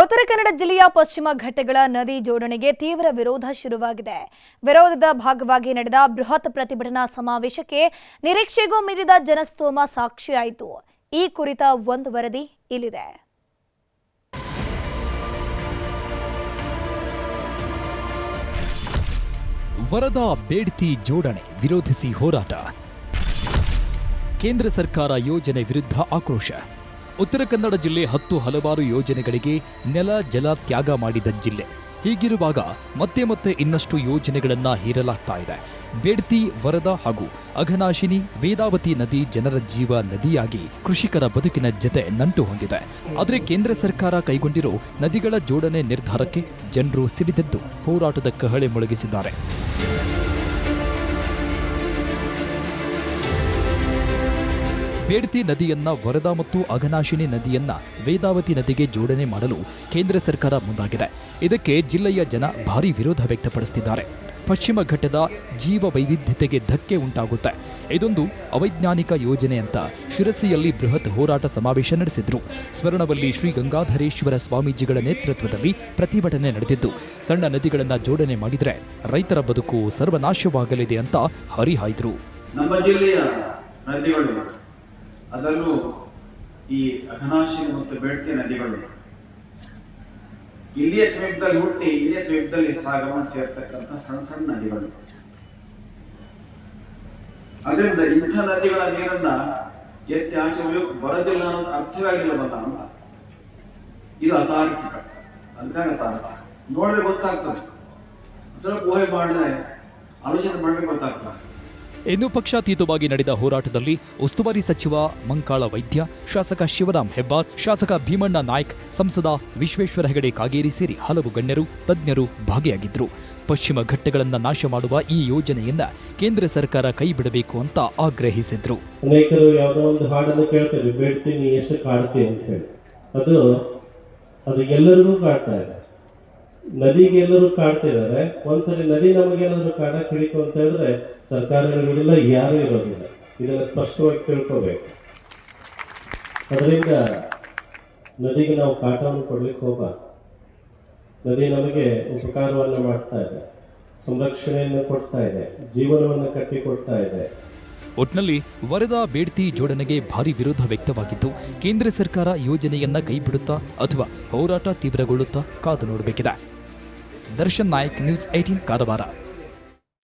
ಉತ್ತರ ಕನ್ನಡ ಜಿಲ್ಲೆಯ ಪಶ್ಚಿಮ ಘಟ್ಟಗಳ ನದಿ ಜೋಡಣೆಗೆ ತೀವ್ರ ವಿರೋಧ ಶುರುವಾಗಿದೆ. ವಿರೋಧದ ಭಾಗವಾಗಿ ನಡೆದ ಬೃಹತ್ ಪ್ರತಿಭಟನಾ ಸಮಾವೇಶಕ್ಕೆ ನಿರೀಕ್ಷೆಗೂ ಮೀರಿದ ಜನಸ್ತೋಮ ಸಾಕ್ಷಿಯಾಯಿತು. ಈ ಕುರಿತ ಒಂದು ವರದಿ ಇಲ್ಲಿದೆ. ವರದ ಬೇಡ್ತಿ ಜೋಡಣೆ ವಿರೋಧಿಸಿ ಹೋರಾಟ. ಕೇಂದ್ರ ಸರ್ಕಾರ ಯೋಜನೆ ವಿರುದ್ಧ ಆಕ್ರೋಶ. ಉತ್ತರ ಕನ್ನಡ ಜಿಲ್ಲೆ ಹತ್ತು ಹಲವಾರು ಯೋಜನೆಗಳಿಗೆ ನೆಲ ಜಲ ತ್ಯಾಗ ಮಾಡಿದ ಜಿಲ್ಲೆ. ಹೀಗಿರುವಾಗ ಮತ್ತೆ ಮತ್ತೆ ಇನ್ನಷ್ಟು ಯೋಜನೆಗಳನ್ನು ಹೀರಲಾಗ್ತಾ ಇದೆ. ಬೇಡ್ತಿ, ವರದಾ ಹಾಗೂ ಅಘನಾಶಿನಿ, ವೇದಾವತಿ ನದಿ ಜನರ ಜೀವ ನದಿಯಾಗಿ ಕೃಷಿಕರ ಬದುಕಿನ ಜತೆ ನಂಟು ಹೊಂದಿದೆ. ಆದರೆ ಕೇಂದ್ರ ಸರ್ಕಾರ ಕೈಗೊಂಡಿರೋ ನದಿಗಳ ಜೋಡಣೆ ನಿರ್ಧಾರಕ್ಕೆ ಜನರು ಸಿಡಿದೆದ್ದು ಹೋರಾಟದ ಕಹಳೆ ಮೊಳಗಿಸಿದ್ದಾರೆ. ಬೇಡ್ತಿ ನದಿಯನ್ನ, ವರದಾ ಮತ್ತು ಅಘನಾಶಿನಿ ನದಿಯನ್ನ ವೇದಾವತಿ ನದಿಗೆ ಜೋಡಣೆ ಮಾಡಲು ಕೇಂದ್ರ ಸರ್ಕಾರ ಮುಂದಾಗಿದೆ. ಇದಕ್ಕೆ ಜಿಲ್ಲೆಯ ಜನ ಭಾರಿ ವಿರೋಧ ವ್ಯಕ್ತಪಡಿಸುತ್ತಿದ್ದಾರೆ ಪಶ್ಚಿಮ ಘಟ್ಟದ ಜೀವ ವೈವಿಧ್ಯತೆಗೆ ಧಕ್ಕೆ ಉಂಟಾಗುತ್ತೆ. ಇದೊಂದು ಅವೈಜ್ಞಾನಿಕ ಯೋಜನೆ ಅಂತ ಶಿರಸಿಯಲ್ಲಿ ಬೃಹತ್ ಹೋರಾಟ ಸಮಾವೇಶ ನಡೆಸಿದ್ರು. ಸ್ವರ್ಣವಲ್ಲಿ ಶ್ರೀ ಗಂಗಾಧರೇಶ್ವರ ಸ್ವಾಮೀಜಿಗಳ ನೇತೃತ್ವದಲ್ಲಿ ಪ್ರತಿಭಟನೆ ನಡೆದಿದ್ದು, ಸಣ್ಣ ನದಿಗಳನ್ನು ಜೋಡಣೆ ಮಾಡಿದರೆ ರೈತರ ಬದುಕು ಸರ್ವನಾಶವಾಗಲಿದೆ ಅಂತ ಹರಿಹಾಯ್ದರು. ನಮ್ಮ ಜಿಲ್ಲೆಯ ನದಿಗಳು ಅದರಲ್ಲೂ ಈ ಅಘನಾಶಿ ಮತ್ತು ಬೆಳ್ತಿ ನದಿಗಳು. ಇಲ್ಲಿಯ ಸಮೀಪದಲ್ಲಿ ಹುಟ್ಟಿ, ಇಲ್ಲಿಯ ಸಮೀಪದಲ್ಲಿ ಸಾಗರಣ ಸೇರ್ತಕ್ಕಂಥ ಸಣ್ಣ ಸಣ್ಣ ನದಿಗಳು. ಅದರಿಂದ ಇಂಥ ನದಿಗಳ ನೀರನ್ನ ಎತ್ತಿ ಆಚೆ ಒಯ್ಯೋಕ್ ಬರೋದಿಲ್ಲ ಅನ್ನೋದು ಅರ್ಥವಾಗಿಲ್ಲ ಬಂದ ಅಂತ. ಇದು ಅತಾರ್ಕಿಕ, ಅದಕ್ಕಾಗಿ ಅತಾರ್ಕಿಕ. ನೋಡಿದ್ರೆ ಗೊತ್ತಾಗ್ತದೆ. ಸ್ವಲ್ಪ ಊಹೆ ಮಾಡಿದ್ರೆ, ಆಲೋಚನೆ ಮಾಡಿದ್ರೆ ಗೊತ್ತಾಗ್ತದೆ. ಇನ್ನು ಪಕ್ಷಾತೀತವಾಗಿ ನಡೆದ ಹೋರಾಟದಲ್ಲಿ ಉಸ್ತುವಾರಿ ಸಚಿವ ಮಂಕಾಳ ವೈದ್ಯ, ಶಾಸಕ ಶಿವರಾಮ್ ಹೆಬ್ಬಾರ್, ಶಾಸಕ ಭೀಮಣ್ಣ ನಾಯ್ಕ್, ಸಂಸದ ವಿಶ್ವೇಶ್ವರ ಹೆಗಡೆ ಕಾಗೇರಿ ಸೇರಿ ಹಲವು ಗಣ್ಯರು, ತಜ್ಞರು ಭಾಗಿಯಾಗಿದ್ದರು. ಪಶ್ಚಿಮ ಘಟ್ಟಗಳನ್ನು ನಾಶ ಮಾಡುವ ಈ ಯೋಜನೆಯನ್ನ ಕೇಂದ್ರ ಸರ್ಕಾರ ಕೈ ಬಿಡಬೇಕು ಅಂತ ಆಗ್ರಹಿಸಿದ್ರು. ರೈತರು ಯಾವುದೋ ಒಂದು ಹಾಡನ್ನು ಕೇಳ್ತಾರೆ ಬೇಡ್ತೀನಿ ಎಷ್ಟು ಕಾಡ್ತೀನಿ ಅಂತ ಹೇಳಿ. ಅದು ಅದು ಎಲ್ಲರಿಗೂ ಕಾಡ್ತಾ ಇದೆ. ನದಿಗೆ ಎಲ್ಲರೂ ಕಾಡ್ತಾ ಇದ್ದಾರೆ. ಒಂದ್ಸರಿ ನದಿ ನಮಗೇನಾದರೂ ಕಾಡ ಹಿಡಿತು ಅಂತ ಹೇಳಿದ್ರೆ ಸರ್ಕಾರಗಳಿಲ್ಲ, ಯಾರೂ ಇರೋದಿಲ್ಲ. ಇದನ್ನ ಸ್ಪಷ್ಟವಾಗಿ ತಿಳ್ಕೋಬೇಕು. ಅದರಿಂದ ನದಿಗೆ ನಾವು ಕಾಟವನ್ನು ಕೊಡ್ಲಿಕ್ಕೆ ಹೋಗಬಾರ್ದು. ನದಿ ನಮಗೆ ಉಪಕಾರವನ್ನು ಮಾಡ್ತಾ ಇದೆ. ಸಂರಕ್ಷಣೆಯನ್ನು ಕೊಡ್ತಾ ಇದೆ. ಜೀವನವನ್ನು ಕಟ್ಟಿಕೊಡ್ತಾ ಇದೆ. ಒಟ್ನಲ್ಲಿ ವರದಾ ಬೇಡ್ತಿ ಜೋಡಣೆಗೆ ಭಾರಿ ವಿರೋಧ ವ್ಯಕ್ತವಾಗಿದ್ದು, ಕೇಂದ್ರ ಸರ್ಕಾರ ಯೋಜನೆಯನ್ನ ಕೈಬಿಡುತ್ತಾ ಅಥವಾ ಹೋರಾಟ ತೀವ್ರಗೊಳ್ಳುತ್ತಾ ಕಾದು ನೋಡಬೇಕಿದೆ. दर्शन नायक न्यूज़ 18 कारोबारा